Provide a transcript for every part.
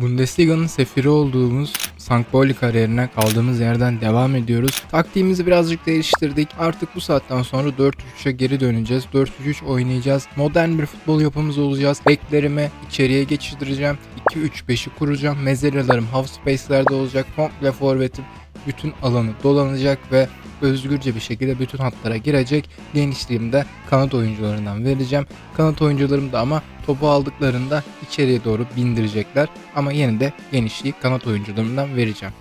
Bundesliga'nın sefiri olduğumuz Sankboli kariyerine kaldığımız yerden devam ediyoruz. Taktiğimizi birazcık değiştirdik. Artık bu saatten sonra 4-3'e geri döneceğiz. 4-3 oynayacağız. Modern bir futbol yapımız olacağız. Beklerimi içeriye geçireceğim. 2-3-5'i kuracağım. Mezelalarım half space'lerde olacak. Komple forvetim bütün alanı dolanacak ve özgürce bir şekilde bütün hatlara girecek. Genişliğimi de kanat oyuncularından vereceğim. Kanat oyuncularım da ama topu aldıklarında içeriye doğru bindirecekler. Ama yine de genişliği kanat oyuncularımdan vereceğim.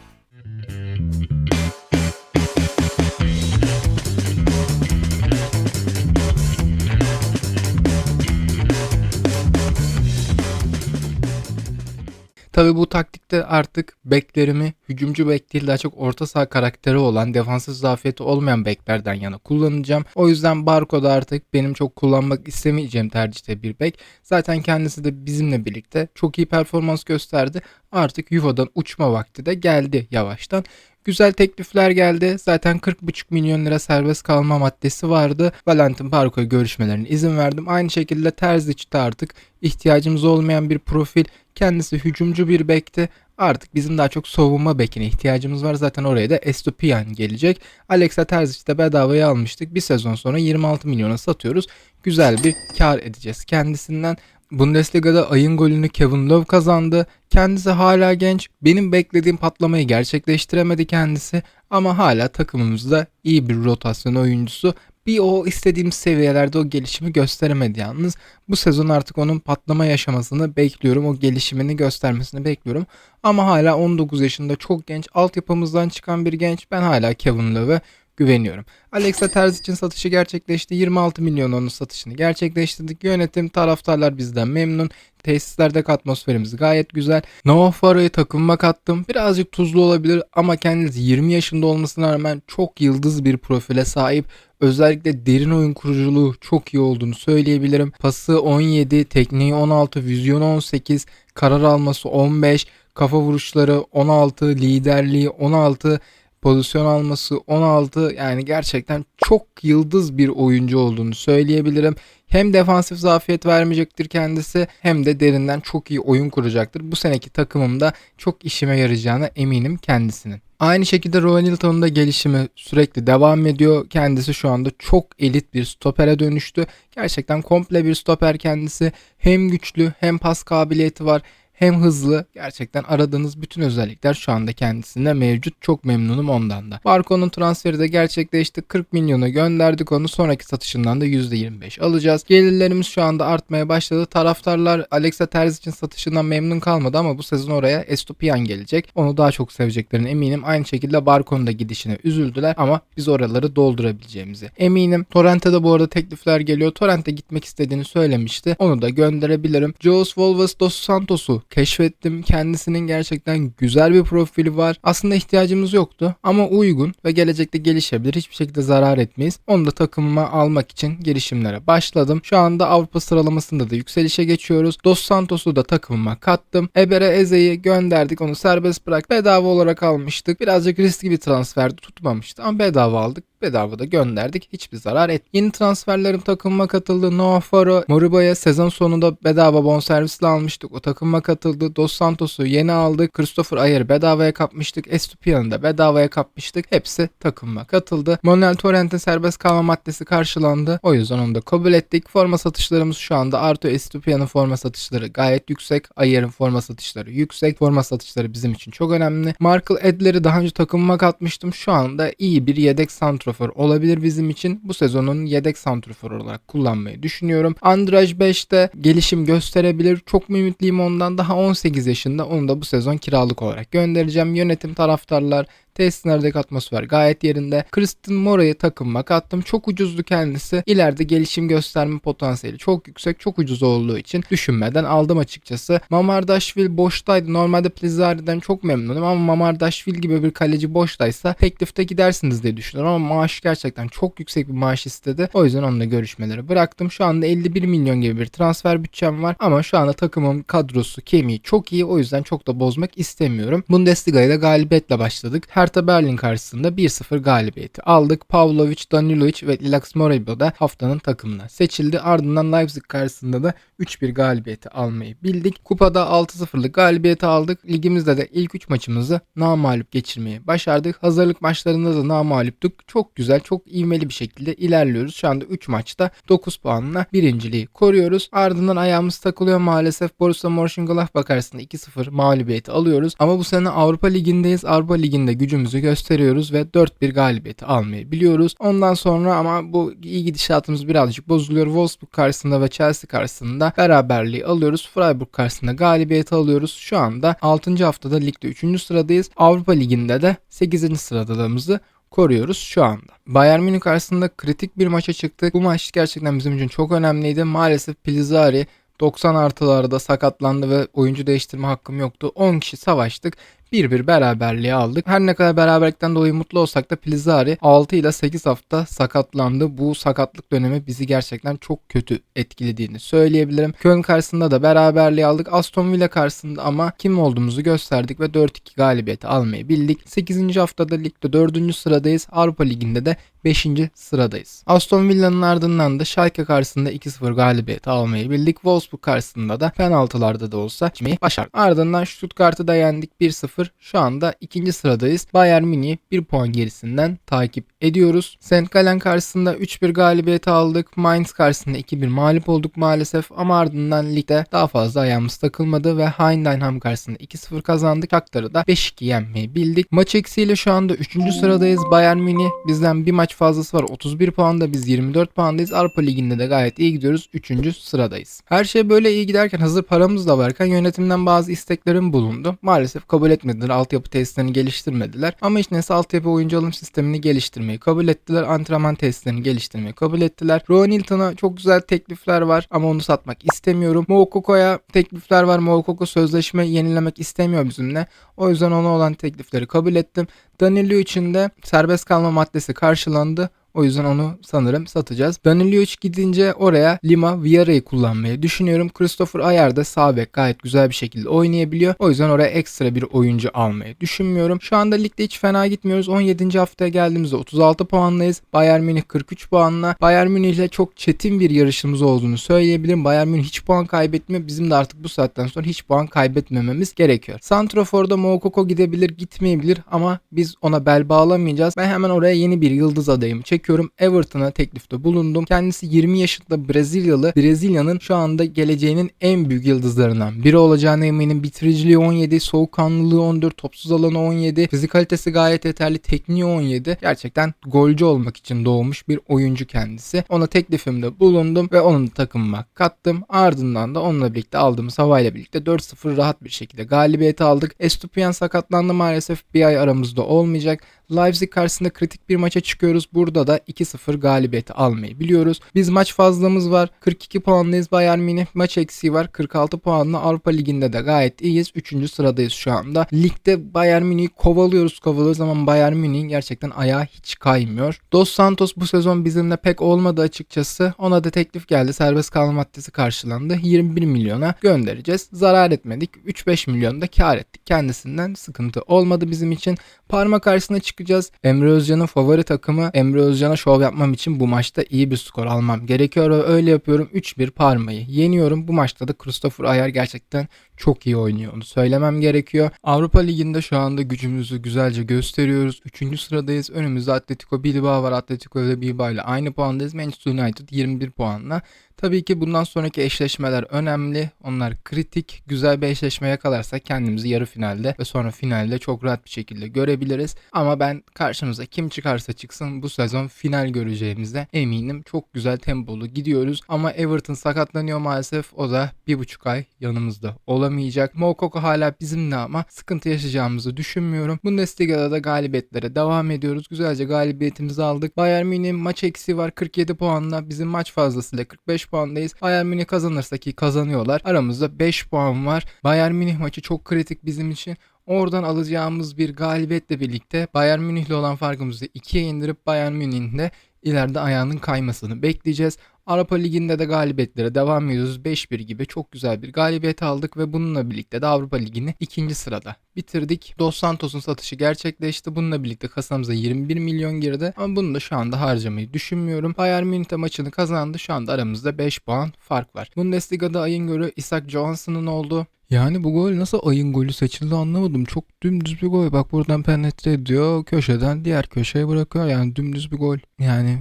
Tabi bu taktikte artık beklerimi hücumcu bek değil daha çok orta saha karakteri olan defansif zafiyeti olmayan beklerden yana kullanacağım. O yüzden Barco'da artık benim çok kullanmak istemeyeceğim tercihte bir bek. Zaten kendisi de bizimle birlikte çok iyi performans gösterdi. Artık yuvadan uçma vakti de geldi yavaştan. Güzel teklifler geldi. Zaten 40,5 milyon lira serbest kalma maddesi vardı. Valentin Parko'ya görüşmelerine izin verdim. Aynı şekilde Terzic'te artık ihtiyacımız olmayan bir profil. Kendisi hücumcu bir bekti. Artık bizim daha çok savunma bekine ihtiyacımız var. Zaten oraya da Estupian gelecek. Alexa Terzic de bedavaya almıştık. Bir sezon sonra 26 milyona satıyoruz. Güzel bir kar edeceğiz kendisinden. Bundesliga'da ayın golünü Kevin Love kazandı. Kendisi hala genç. Benim beklediğim patlamayı gerçekleştiremedi kendisi. Ama hala takımımızda iyi bir rotasyon oyuncusu. Bir o istediğim seviyelerde o gelişimi gösteremedi yalnız. Bu sezon artık onun patlama yaşamasını bekliyorum. O gelişimini göstermesini bekliyorum. Ama hala 19 yaşında çok genç. Altyapımızdan çıkan bir genç. Ben hala Kevin Love'e güveniyorum. Alexa Terzic'in satışı gerçekleşti. 26 milyon onun satışını gerçekleştirdik. Yönetim taraftarlar bizden memnun. Tesislerdeki atmosferimiz gayet güzel. Noah Faro'yu takımıma kattım. Birazcık tuzlu olabilir ama kendisi 20 yaşında olmasına rağmen çok yıldız bir profile sahip. Özellikle derin oyun kuruculuğu çok iyi olduğunu söyleyebilirim. Pası 17, tekniği 16, vizyonu 18, karar alması 15, kafa vuruşları 16, liderliği 16, pozisyon alması 16 yani gerçekten çok yıldız bir oyuncu olduğunu söyleyebilirim. Hem defansif zafiyet vermeyecektir kendisi hem de derinden çok iyi oyun kuracaktır. Bu seneki takımımda çok işime yarayacağına eminim kendisinin. Aynı şekilde Rowan Hilton'un da gelişimi sürekli devam ediyor. Kendisi şu anda çok elit bir stopere dönüştü. Gerçekten komple bir stoper kendisi. Hem güçlü hem pas kabiliyeti var hem hızlı gerçekten aradığınız bütün özellikler şu anda kendisinde mevcut. Çok memnunum ondan da. Barco'nun transferi de gerçekleşti. 40 milyona gönderdik onu. Sonraki satışından da %25 alacağız. Gelirlerimiz şu anda artmaya başladı. Taraftarlar Alexa Terzic'in satışından memnun kalmadı ama bu sezon oraya Estupian gelecek. Onu daha çok seveceklerine eminim. Aynı şekilde Barco'nun da gidişine üzüldüler ama biz oraları doldurabileceğimizi eminim. Torrent'e bu arada teklifler geliyor. Torrent'e gitmek istediğini söylemişti. Onu da gönderebilirim. Joos Volvas dos Santos'u keşfettim. Kendisinin gerçekten güzel bir profili var. Aslında ihtiyacımız yoktu ama uygun ve gelecekte gelişebilir. Hiçbir şekilde zarar etmeyiz. Onu da takımıma almak için girişimlere başladım. Şu anda Avrupa sıralamasında da yükselişe geçiyoruz. Dos Santos'u da takımıma kattım. Ebere Eze'yi gönderdik. Onu serbest bırak. Bedava olarak almıştık. Birazcık riskli bir transferdi. Tutmamıştı ama bedava aldık bedava da gönderdik. Hiçbir zarar et. Yeni transferlerim takımıma katıldı. Noah Faro, Moriba'ya sezon sonunda bedava bonservisle almıştık. O takımıma katıldı. Dos Santos'u yeni aldık. Christopher Ayer'i bedavaya kapmıştık. Estupian'ı da bedavaya kapmıştık. Hepsi takımıma katıldı. Manuel Torrent'in serbest kalma maddesi karşılandı. O yüzden onu da kabul ettik. Forma satışlarımız şu anda Arto Estupian'ın forma satışları gayet yüksek. Ayer'in forma satışları yüksek. Forma satışları bizim için çok önemli. Markle Edler'i daha önce takımıma katmıştım. Şu anda iyi bir yedek santro santrofor olabilir bizim için. Bu sezonun yedek santrofor olarak kullanmayı düşünüyorum. Andraj 5'te gelişim gösterebilir. Çok mu ondan. Daha 18 yaşında. Onu da bu sezon kiralık olarak göndereceğim. Yönetim taraftarlar Tesislerdeki atmosfer gayet yerinde. Kristen Mora'yı takımıma kattım. Çok ucuzdu kendisi. İleride gelişim gösterme potansiyeli çok yüksek. Çok ucuz olduğu için düşünmeden aldım açıkçası. Mamardashvili boştaydı. Normalde Plizari'den çok memnunum ama Mamardashvili gibi bir kaleci boştaysa teklifte gidersiniz diye düşünüyorum ama maaş gerçekten çok yüksek bir maaş istedi. O yüzden onunla görüşmeleri bıraktım. Şu anda 51 milyon gibi bir transfer bütçem var ama şu anda takımın kadrosu kemiği çok iyi. O yüzden çok da bozmak istemiyorum. Bundesliga'ya da galibiyetle başladık. Hertha Berlin karşısında 1-0 galibiyeti aldık. Pavlovic, Danilovic ve Lilax Morebo da haftanın takımına seçildi. Ardından Leipzig karşısında da 3-1 galibiyeti almayı bildik. Kupada 6-0'lık galibiyeti aldık. Ligimizde de ilk 3 maçımızı namalup geçirmeyi başardık. Hazırlık maçlarında da namaluptuk. Çok güzel, çok ivmeli bir şekilde ilerliyoruz. Şu anda 3 maçta 9 puanla birinciliği koruyoruz. Ardından ayağımız takılıyor maalesef. Borussia Mönchengladbach karşısında 2-0 mağlubiyeti alıyoruz. Ama bu sene Avrupa Ligi'ndeyiz. Avrupa Ligi'nde gücümüzü gösteriyoruz ve 4-1 galibiyeti almayı biliyoruz. Ondan sonra ama bu iyi gidişatımız birazcık bozuluyor. Wolfsburg karşısında ve Chelsea karşısında beraberliği alıyoruz. Freiburg karşısında galibiyeti alıyoruz. Şu anda 6. haftada ligde 3. sıradayız. Avrupa Ligi'nde de 8. sıradalığımızı koruyoruz şu anda. Bayern Münih karşısında kritik bir maça çıktık. Bu maç gerçekten bizim için çok önemliydi. Maalesef Pilizari 90 artılarda sakatlandı ve oyuncu değiştirme hakkım yoktu. 10 kişi savaştık. 1-1 beraberliği aldık. Her ne kadar beraberlikten dolayı mutlu olsak da Pilizari 6 ile 8 hafta sakatlandı. Bu sakatlık dönemi bizi gerçekten çok kötü etkilediğini söyleyebilirim. Köln karşısında da beraberliği aldık. Aston Villa karşısında ama kim olduğumuzu gösterdik ve 4-2 galibiyeti almayı bildik. 8. haftada ligde 4. sıradayız. Avrupa Ligi'nde de 5. sıradayız. Aston Villa'nın ardından da Schalke karşısında 2-0 galibiyeti almayı bildik. Wolfsburg karşısında da penaltılarda da olsa başardık. Ardından Stuttgart'ı da yendik 1-0. Şu anda ikinci sıradayız. Bayern Münih 1 puan gerisinden takip ediyoruz. St. Gallen karşısında 3-1 galibiyeti aldık. Mainz karşısında 2-1 mağlup olduk maalesef ama ardından ligde daha fazla ayağımız takılmadı ve Heidenheim karşısında 2-0 kazandık. Shakhtar'ı da 5-2 yenmeyi bildik. Maç eksiğiyle şu anda 3. sıradayız. Bayern Münih bizden bir maç fazlası var. 31 puanda biz 24 puandayız. Avrupa Ligi'nde de gayet iyi gidiyoruz. 3. sıradayız. Her şey böyle iyi giderken hazır paramız da varken yönetimden bazı isteklerim bulundu. Maalesef kabul etmediler. Altyapı testlerini geliştirmediler. Ama hiç neyse altyapı oyuncu alım sistemini geliştirmeyi kabul ettiler. Antrenman testlerini geliştirmeyi kabul ettiler. Rowan Hilton'a çok güzel teklifler var ama onu satmak istemiyorum. Mokoko'ya teklifler var. Mokoko sözleşme yenilemek istemiyor bizimle. O yüzden ona olan teklifleri kabul ettim. Danilo için de serbest kalma maddesi karşılandı. O yüzden onu sanırım satacağız. Daniliovic gidince oraya Lima Villara'yı kullanmayı düşünüyorum. Christopher Ayer de sağ bek gayet güzel bir şekilde oynayabiliyor. O yüzden oraya ekstra bir oyuncu almayı düşünmüyorum. Şu anda ligde hiç fena gitmiyoruz. 17. haftaya geldiğimizde 36 puanlayız. Bayern Münih 43 puanla. Bayern Münih ile çok çetin bir yarışımız olduğunu söyleyebilirim. Bayern Münih hiç puan kaybetmiyor. Bizim de artık bu saatten sonra hiç puan kaybetmememiz gerekiyor. Santrofor'da Moukoko gidebilir gitmeyebilir ama biz ona bel bağlamayacağız. Ben hemen oraya yeni bir yıldız adayımı çekiyorum çekiyorum. Everton'a teklifte bulundum. Kendisi 20 yaşında Brezilyalı. Brezilya'nın şu anda geleceğinin en büyük yıldızlarından biri olacağına eminim. Bitiriciliği 17, soğukkanlılığı 14, topsuz alanı 17, fizikalitesi gayet yeterli, tekniği 17. Gerçekten golcü olmak için doğmuş bir oyuncu kendisi. Ona teklifimde bulundum ve onun takımıma kattım. Ardından da onunla birlikte aldığımız havayla birlikte 4-0 rahat bir şekilde galibiyeti aldık. Estupian sakatlandı maalesef bir ay aramızda olmayacak. Leipzig karşısında kritik bir maça çıkıyoruz. Burada da 2-0 galibiyeti almayı biliyoruz. Biz maç fazlamız var. 42 puanlıyız. Bayern Münih maç eksiği var. 46 puanla Avrupa Ligi'nde de gayet iyiyiz. 3. sıradayız şu anda. Ligde Bayern Münih'i kovalıyoruz kovalıyoruz ama Bayern Münih'in gerçekten ayağı hiç kaymıyor. Dos Santos bu sezon bizimle pek olmadı açıkçası. Ona da teklif geldi. Serbest kalma maddesi karşılandı. 21 milyona göndereceğiz. Zarar etmedik. 3-5 milyon da kar ettik. Kendisinden sıkıntı olmadı bizim için. Parma karşısına çıkacağız. Emre Özcan'ın favori takımı. Emre Özcan'a şov yapmam için bu maçta iyi bir skor almam gerekiyor ve öyle yapıyorum. 3-1 Parma'yı yeniyorum. Bu maçta da Christopher Ayer gerçekten çok iyi oynuyor. Onu söylemem gerekiyor. Avrupa Ligi'nde şu anda gücümüzü güzelce gösteriyoruz. 3. sıradayız. Önümüzde Atletico Bilbao var. Atletico ile Bilbao ile aynı puandayız. Manchester United 21 puanla. Tabii ki bundan sonraki eşleşmeler önemli. Onlar kritik. Güzel bir eşleşme yakalarsak kendimizi yarı finalde ve sonra finalde çok rahat bir şekilde görebiliriz. Ama ben karşımıza kim çıkarsa çıksın bu sezon final göreceğimize eminim. Çok güzel tempolu gidiyoruz. Ama Everton sakatlanıyor maalesef. O da bir buçuk ay yanımızda olamayacak. Moukoko hala bizimle ama sıkıntı yaşayacağımızı düşünmüyorum. Bundesliga'da da galibiyetlere devam ediyoruz. Güzelce galibiyetimizi aldık. Bayern Münih'in maç eksiği var 47 puanla. Bizim maç fazlasıyla 45 puandayız. Bayern Münih kazanırsa ki kazanıyorlar. Aramızda 5 puan var. Bayern Münih maçı çok kritik bizim için. Oradan alacağımız bir galibiyetle birlikte Bayern Münih'le olan farkımızı 2'ye indirip Bayern Münih'in de ileride ayağının kaymasını bekleyeceğiz. Avrupa Ligi'nde de galibiyetlere devam ediyoruz. 5-1 gibi çok güzel bir galibiyet aldık ve bununla birlikte de Avrupa Ligi'ni ikinci sırada bitirdik. Dos Santos'un satışı gerçekleşti. Bununla birlikte kasamıza 21 milyon girdi ama bunu da şu anda harcamayı düşünmüyorum. Bayern Münih maçını kazandı. Şu anda aramızda 5 puan fark var. Bundesliga'da ayın golü Isaac Johansson'ın oldu. Yani bu gol nasıl ayın golü seçildi anlamadım. Çok dümdüz bir gol. Bak buradan penetre ediyor. Köşeden diğer köşeye bırakıyor. Yani dümdüz bir gol. Yani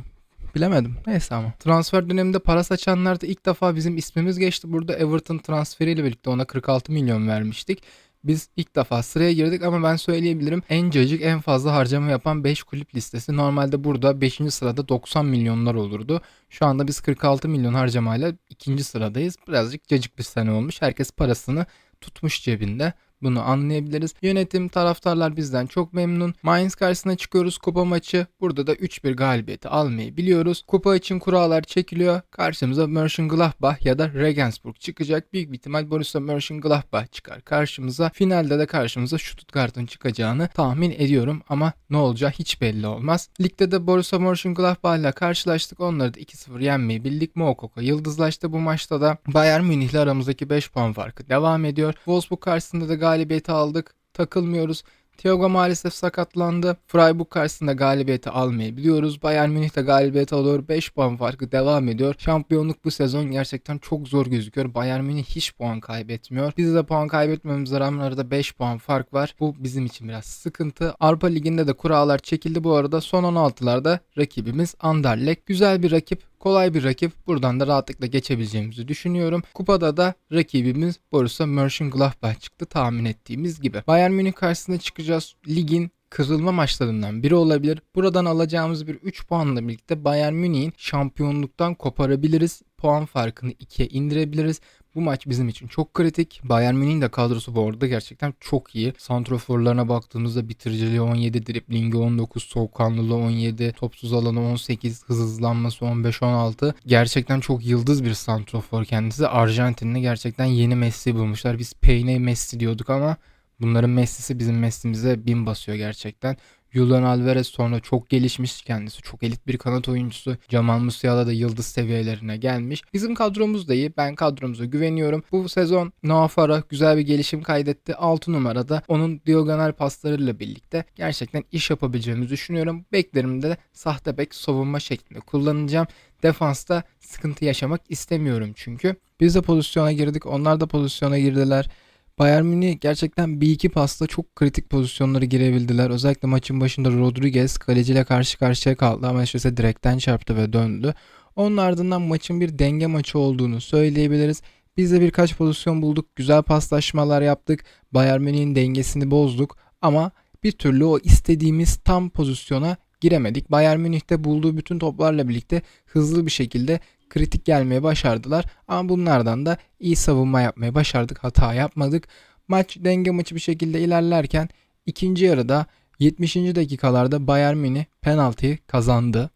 bilemedim. Neyse ama. Transfer döneminde para saçanlarda ilk defa bizim ismimiz geçti. Burada Everton transferiyle birlikte ona 46 milyon vermiştik. Biz ilk defa sıraya girdik ama ben söyleyebilirim en cacık en fazla harcama yapan 5 kulüp listesi. Normalde burada 5. sırada 90 milyonlar olurdu. Şu anda biz 46 milyon harcamayla 2. sıradayız. Birazcık cacık bir sene olmuş. Herkes parasını tutmuş cebinde. Bunu anlayabiliriz. Yönetim, taraftarlar bizden çok memnun. Mainz karşısına çıkıyoruz kupa maçı. Burada da 3-1 galibiyeti almayı biliyoruz. Kupa için kurallar çekiliyor. Karşımıza Mönchengladbach ya da Regensburg çıkacak. Büyük bir ihtimal Borussia Mönchengladbach çıkar karşımıza. Finalde de karşımıza Stuttgart'ın çıkacağını tahmin ediyorum ama ne olacağı hiç belli olmaz. Ligde de Borussia Mönchengladbach ile karşılaştık. Onları da 2-0 yenmeyi bildik. Moukoko yıldızlaştı bu maçta da. Bayern Münih ile aramızdaki 5 puan farkı devam ediyor. Wolfsburg karşısında da galibiyeti aldık. Takılmıyoruz. Thiago maalesef sakatlandı. Freiburg karşısında galibiyeti almayı biliyoruz. Bayern Münih de galibiyeti alıyor. 5 puan farkı devam ediyor. Şampiyonluk bu sezon gerçekten çok zor gözüküyor. Bayern Münih hiç puan kaybetmiyor. Biz de puan kaybetmemize rağmen arada 5 puan fark var. Bu bizim için biraz sıkıntı. Avrupa Ligi'nde de kurallar çekildi bu arada. Son 16'larda rakibimiz Anderlecht. Güzel bir rakip. Kolay bir rakip. Buradan da rahatlıkla geçebileceğimizi düşünüyorum. Kupada da rakibimiz Borussia Mönchengladbach çıktı tahmin ettiğimiz gibi. Bayern Münih karşısında çıkacağız. Ligin kırılma maçlarından biri olabilir. Buradan alacağımız bir 3 puanla birlikte Bayern Münih'in şampiyonluktan koparabiliriz. Puan farkını 2'ye indirebiliriz. Bu maç bizim için çok kritik. Bayern Münih'in de kadrosu bu arada gerçekten çok iyi. Santroforlarına baktığımızda bitiriciliği 17, driblingi 19, soğukkanlılığı 17, topsuz alanı 18, hız hızlanması 15-16. Gerçekten çok yıldız bir santrofor kendisi. Arjantin'de gerçekten yeni Messi bulmuşlar. Biz Payne Messi diyorduk ama bunların Messi'si bizim Messi'mize bin basıyor gerçekten. Julian Alvarez sonra çok gelişmiş kendisi. Çok elit bir kanat oyuncusu. Jamal Musiala da yıldız seviyelerine gelmiş. Bizim kadromuz da iyi. Ben kadromuza güveniyorum. Bu sezon Noah güzel bir gelişim kaydetti. 6 numarada onun diagonal paslarıyla birlikte gerçekten iş yapabileceğimizi düşünüyorum. Beklerimde de sahte bek savunma şeklinde kullanacağım. Defansta sıkıntı yaşamak istemiyorum çünkü. Biz de pozisyona girdik. Onlar da pozisyona girdiler. Bayern Münih gerçekten bir iki pasla çok kritik pozisyonları girebildiler. Özellikle maçın başında Rodriguez kaleciyle karşı karşıya kaldı ama işte direkten çarptı ve döndü. Onun ardından maçın bir denge maçı olduğunu söyleyebiliriz. Biz de birkaç pozisyon bulduk. Güzel paslaşmalar yaptık. Bayern Münih'in dengesini bozduk ama bir türlü o istediğimiz tam pozisyona giremedik. Bayern Münih'te bulduğu bütün toplarla birlikte hızlı bir şekilde kritik gelmeye başardılar. Ama bunlardan da iyi savunma yapmaya başardık. Hata yapmadık. Maç denge maçı bir şekilde ilerlerken ikinci yarıda 70. dakikalarda Bayern Münih penaltıyı kazandı.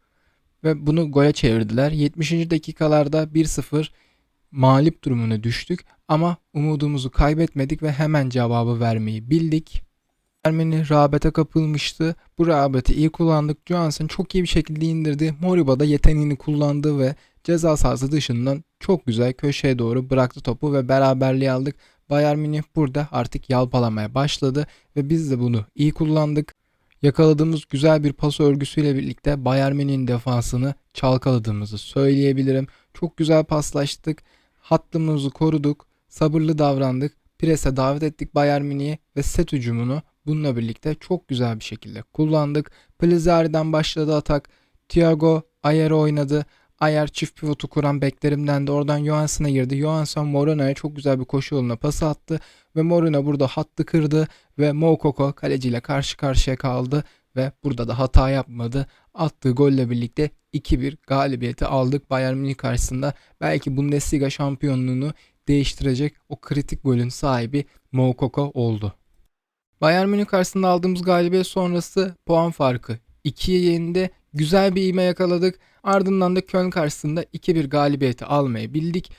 Ve bunu gole çevirdiler. 70. dakikalarda 1-0 mağlup durumuna düştük. Ama umudumuzu kaybetmedik ve hemen cevabı vermeyi bildik. Ermeni rağbete kapılmıştı. Bu rağbeti iyi kullandık. Johansson çok iyi bir şekilde indirdi. Moriba da yeteneğini kullandı ve ceza sahası dışından çok güzel köşeye doğru bıraktı topu ve beraberliği aldık. Bayern Münih burada artık yalpalamaya başladı ve biz de bunu iyi kullandık. Yakaladığımız güzel bir pas örgüsüyle birlikte Bayern Münih'in defansını çalkaladığımızı söyleyebilirim. Çok güzel paslaştık. Hattımızı koruduk. Sabırlı davrandık. Prese davet ettik Bayern Münih'i ve set hücumunu bununla birlikte çok güzel bir şekilde kullandık. Plizari'den başladı atak. Thiago Ayer oynadı. Ayer çift pivotu kuran beklerimden de oradan Johansson'a girdi. Johansson Moreno'ya çok güzel bir koşu yoluna pas attı ve Moreno burada hattı kırdı ve Moukoko kaleciyle karşı karşıya kaldı ve burada da hata yapmadı. Attığı golle birlikte 2-1 galibiyeti aldık Bayern Münih karşısında. Belki Bundesliga şampiyonluğunu değiştirecek o kritik golün sahibi Moukoko oldu. Bayern Münih karşısında aldığımız galibiyet sonrası puan farkı 2'ye yenildi. Güzel bir ivme yakaladık. Ardından da Köln karşısında 2-1 galibiyeti almayı bildik.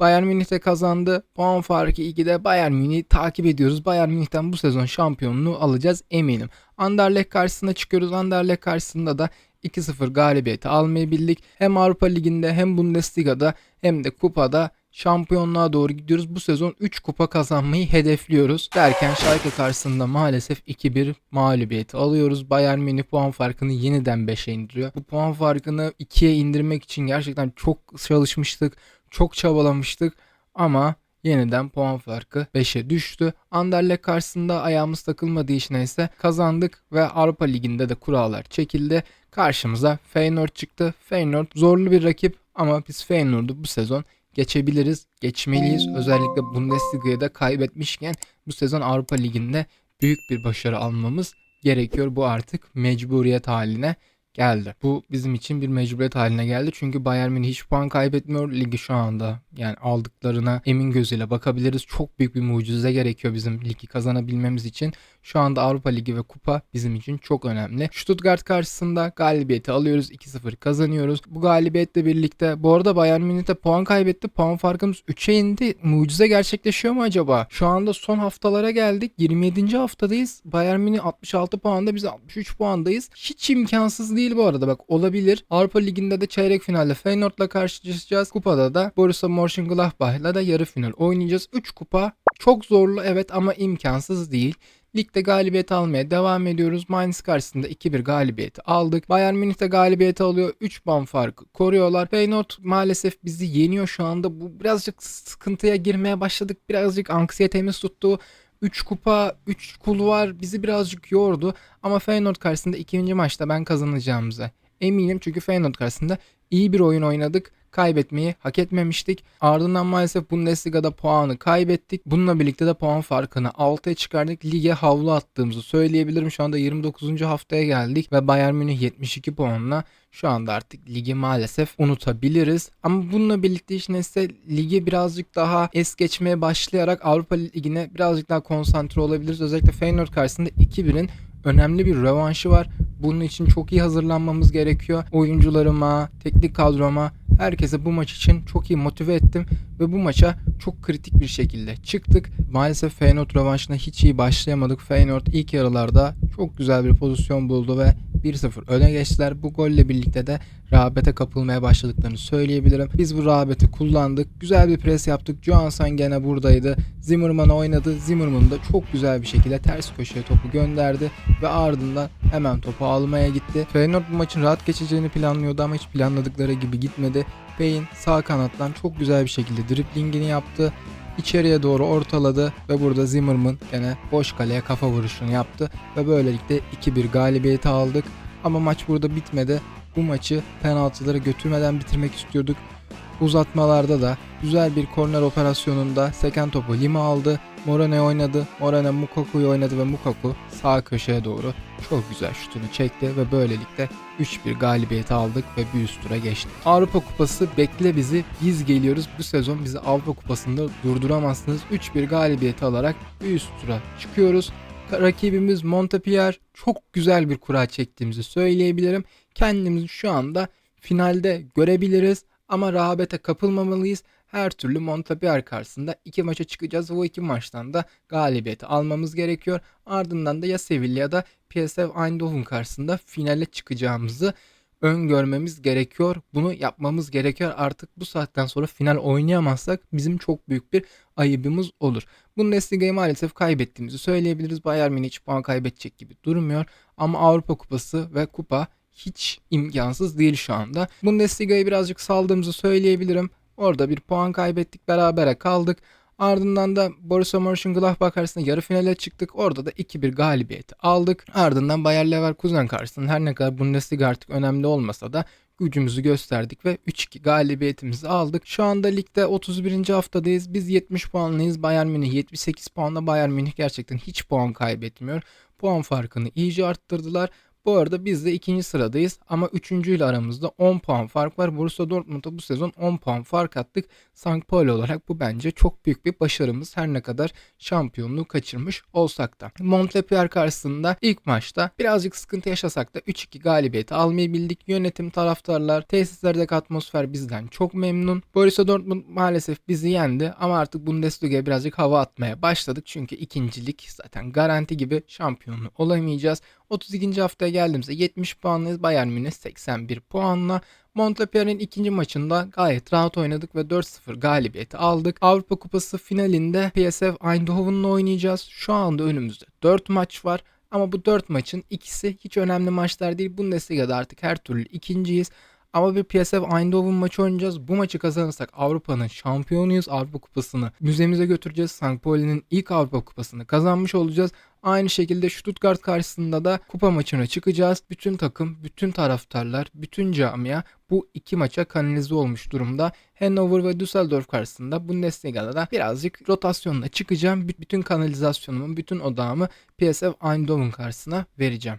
Bayern Münih de kazandı. Puan farkı 2'de Bayern Münih'i takip ediyoruz. Bayern Münih'ten bu sezon şampiyonluğu alacağız eminim. Anderlecht karşısına çıkıyoruz. Anderlecht karşısında da 2-0 galibiyeti almayı bildik. Hem Avrupa Ligi'nde hem Bundesliga'da hem de kupada şampiyonluğa doğru gidiyoruz. Bu sezon 3 kupa kazanmayı hedefliyoruz. Derken Schalke karşısında maalesef 2-1 mağlubiyeti alıyoruz. Bayern Münih puan farkını yeniden 5'e indiriyor. Bu puan farkını 2'ye indirmek için gerçekten çok çalışmıştık. Çok çabalamıştık ama yeniden puan farkı 5'e düştü. Anderlecht karşısında ayağımız takılmadığı için ise kazandık ve Avrupa Ligi'nde de kurallar çekildi. Karşımıza Feyenoord çıktı. Feyenoord zorlu bir rakip ama biz Feyenoord'u bu sezon geçebiliriz, geçmeliyiz. Özellikle Bundesliga'ya da kaybetmişken bu sezon Avrupa Ligi'nde büyük bir başarı almamız gerekiyor. Bu artık mecburiyet haline geldi. Bu bizim için bir mecburiyet haline geldi. Çünkü Bayern Münih hiç puan kaybetmiyor ligi şu anda. Yani aldıklarına emin gözüyle bakabiliriz. Çok büyük bir mucize gerekiyor bizim ligi kazanabilmemiz için. Şu anda Avrupa Ligi ve Kupa bizim için çok önemli. Stuttgart karşısında galibiyeti alıyoruz. 2-0 kazanıyoruz. Bu galibiyetle birlikte bu arada Bayern Münih de puan kaybetti. Puan farkımız 3'e indi. Mucize gerçekleşiyor mu acaba? Şu anda son haftalara geldik. 27. haftadayız. Bayern Münih 66 puanda biz 63 puandayız. Hiç imkansız değil bu arada. Bak olabilir. Avrupa Ligi'nde de çeyrek finalde Feyenoord'la karşılaşacağız. Kupada da Borussia Mönchengladbach'la da yarı final oynayacağız. 3 kupa çok zorlu evet ama imkansız değil. Ligde galibiyet almaya devam ediyoruz. Mainz karşısında 2-1 galibiyeti aldık. Bayern Münih de galibiyeti alıyor. 3 puan farkı koruyorlar. Feyenoord maalesef bizi yeniyor şu anda. Bu birazcık sıkıntıya girmeye başladık. Birazcık anksiyetemiz tuttu. 3 kupa, 3 kulvar bizi birazcık yordu. Ama Feyenoord karşısında ikinci maçta ben kazanacağımıza eminim. Çünkü Feyenoord karşısında iyi bir oyun oynadık kaybetmeyi hak etmemiştik. Ardından maalesef Bundesliga'da puanı kaybettik. Bununla birlikte de puan farkını 6'ya çıkardık. Lige havlu attığımızı söyleyebilirim. Şu anda 29. haftaya geldik ve Bayern Münih 72 puanla şu anda artık ligi maalesef unutabiliriz. Ama bununla birlikte işte ise ligi birazcık daha es geçmeye başlayarak Avrupa Ligi'ne birazcık daha konsantre olabiliriz. Özellikle Feyenoord karşısında 2-1'in önemli bir rövanşı var. Bunun için çok iyi hazırlanmamız gerekiyor. Oyuncularıma, teknik kadroma, herkese bu maç için çok iyi motive ettim ve bu maça çok kritik bir şekilde çıktık. Maalesef Feyenoord rövanşına hiç iyi başlayamadık. Feyenoord ilk yarılarda çok güzel bir pozisyon buldu ve 1-0 öne geçtiler. Bu golle birlikte de rağbete kapılmaya başladıklarını söyleyebilirim. Biz bu rağbeti kullandık. Güzel bir pres yaptık. Johansson gene buradaydı. Zimmerman oynadı. Zimmerman da çok güzel bir şekilde ters köşeye topu gönderdi ve ardından hemen topu almaya gitti. Feyenoord bu maçın rahat geçeceğini planlıyordu ama hiç planladıkları gibi gitmedi. Payne sağ kanattan çok güzel bir şekilde driplingini yaptı içeriye doğru ortaladı ve burada Zimmerman gene boş kaleye kafa vuruşunu yaptı ve böylelikle 2-1 galibiyeti aldık. Ama maç burada bitmedi. Bu maçı penaltıları götürmeden bitirmek istiyorduk. Uzatmalarda da güzel bir korner operasyonunda seken topu Lima aldı. Morane oynadı. Morane Mukaku'yu oynadı ve Mukaku sağ köşeye doğru çok güzel şutunu çekti ve böylelikle 3-1 galibiyeti aldık ve bir üst tura geçtik. Avrupa Kupası bekle bizi biz geliyoruz. Bu sezon bizi Avrupa Kupası'nda durduramazsınız. 3-1 galibiyeti alarak bir üst tura çıkıyoruz. Rakibimiz Montpellier çok güzel bir kura çektiğimizi söyleyebilirim. Kendimizi şu anda finalde görebiliriz ama rahabete kapılmamalıyız. Her türlü Montpellier karşısında iki maça çıkacağız. O iki maçtan da galibiyeti almamız gerekiyor. Ardından da ya Sevilla ya da PSV Eindhoven karşısında finale çıkacağımızı öngörmemiz gerekiyor. Bunu yapmamız gerekiyor. Artık bu saatten sonra final oynayamazsak bizim çok büyük bir ayıbımız olur. Bundesliga'yı maalesef kaybettiğimizi söyleyebiliriz. Bayern Münih puan kaybedecek gibi durmuyor. Ama Avrupa Kupası ve Kupa hiç imkansız değil şu anda. Bundesliga'yı birazcık saldığımızı söyleyebilirim. Orada bir puan kaybettik berabere kaldık. Ardından da Borussia Mönchengladbach karşısında yarı finale çıktık. Orada da 2-1 galibiyeti aldık. Ardından Bayer Leverkusen karşısında her ne kadar Bundesliga artık önemli olmasa da gücümüzü gösterdik ve 3-2 galibiyetimizi aldık. Şu anda ligde 31. haftadayız. Biz 70 puanlıyız. Bayern Münih 78 puanla. Bayern Münih gerçekten hiç puan kaybetmiyor. Puan farkını iyice arttırdılar. Bu arada biz de ikinci sıradayız ama üçüncü ile aramızda 10 puan fark var. Borussia Dortmund'a bu sezon 10 puan fark attık. St. Pauli olarak bu bence çok büyük bir başarımız. Her ne kadar şampiyonluğu kaçırmış olsak da. Montpellier karşısında ilk maçta birazcık sıkıntı yaşasak da 3-2 galibiyeti almayı bildik. Yönetim, taraftarlar, tesislerdeki atmosfer bizden çok memnun. Borussia Dortmund maalesef bizi yendi ama artık Bundesliga'ya birazcık hava atmaya başladık. Çünkü ikincilik zaten garanti gibi şampiyonluğu olamayacağız. 32. haftaya geldiğimizde 70 puanlıyız. Bayern Münih 81 puanla. Montpellier'in ikinci maçında gayet rahat oynadık ve 4-0 galibiyeti aldık. Avrupa Kupası finalinde PSV Eindhoven'la oynayacağız. Şu anda önümüzde 4 maç var. Ama bu 4 maçın ikisi hiç önemli maçlar değil. Bundesliga'da artık her türlü ikinciyiz. Ama bir PSV Eindhoven maçı oynayacağız. Bu maçı kazanırsak Avrupa'nın şampiyonuyuz. Avrupa Kupası'nı müzemize götüreceğiz. St. Pauli'nin ilk Avrupa Kupası'nı kazanmış olacağız. Aynı şekilde Stuttgart karşısında da kupa maçına çıkacağız. Bütün takım, bütün taraftarlar, bütün camia bu iki maça kanalize olmuş durumda. Hannover ve Düsseldorf karşısında Bundesliga'da da birazcık rotasyonla çıkacağım. Bütün kanalizasyonumu, bütün odağımı PSV Eindhoven karşısına vereceğim.